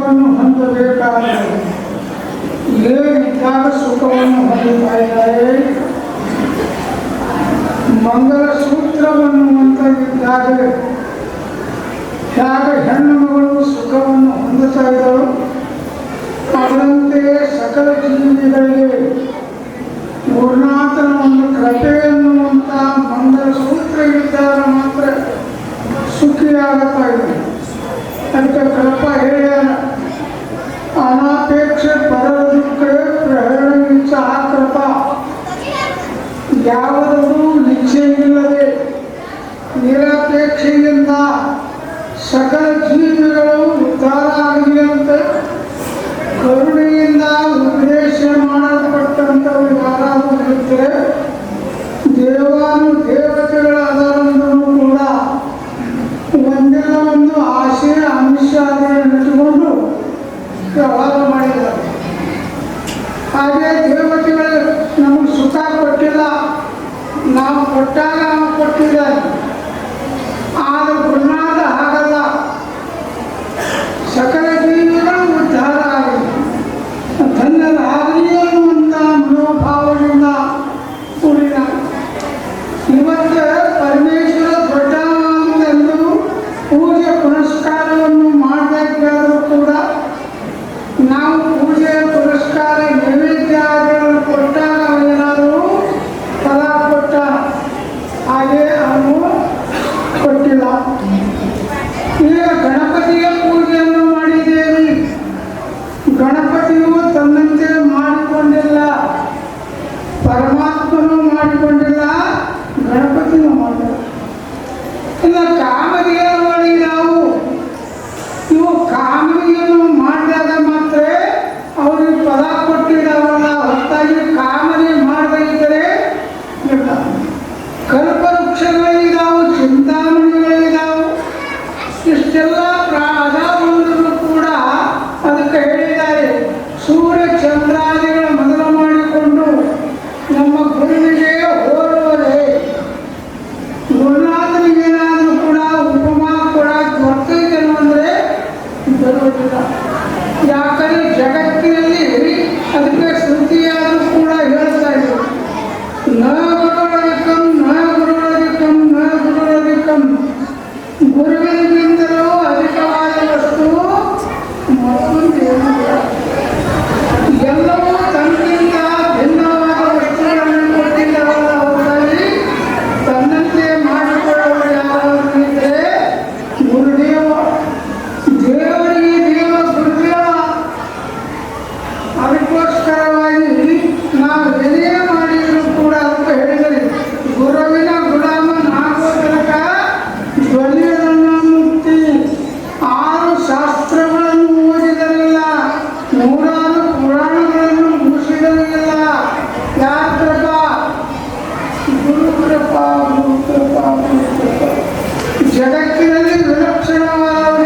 ಸುಖವನ್ನು ಹೊಂದಬೇಕಾದರೆ ಲೇವಿದ್ದಾಗ ಸುಖವನ್ನು ಹೊಂದುತ್ತಾ ಇದ್ದಾರೆ ಮಂಗಲ ಸೂತ್ರವನ್ನು ಹೊಂದಿದ್ದಾಗ ಹೇಗೆ ಹೆಣ್ಣು ಮಗಳು ಸುಖವನ್ನು ಹೊಂದುತ್ತಾ ಇದ್ದಳು ಅದರಂತೆಯೇ ಸಕಲ ಜೀವಿಗಳಿಗೆ ಗುರುನಾಥನ ಒಂದು ಕೃಪೆಯನ್ನು ಯಾವುದೂ ನಿಶ್ಚಯವಿಲ್ಲದೆ, ನಿರಾಪೇಕ್ಷೆಯಿಂದ ಸಕಲ ಜೀವಿಗಳು ಆಗಲಿ ಅಂತ ಕರುಣೆಯಿಂದ ಉದ್ದೇಶ ಮಾಡಲ್ಪಟ್ಟಂಥವು ಯಾರಾದರೂ ಇದ್ದರೆ ದೇವಾನು ದೇವತೆಗಳಾದವರನ್ನು ಕೂಡ ಒಂದೆಲ್ಲ ಒಂದು ಆಶೆ ಅಂಶ ಅದನ್ನು ಇಟ್ಟುಕೊಂಡು portada ये ಯಾಕಂದ್ರೆ ಜಗತ್ತಿನಲ್ಲಿ ಅದಕ್ಕೆ ಜಗತ್ತಿನಲ್ಲಿ ವಿಲಕ್ಷಣವಾದ